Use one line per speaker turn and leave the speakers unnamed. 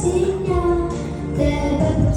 осіння тебе.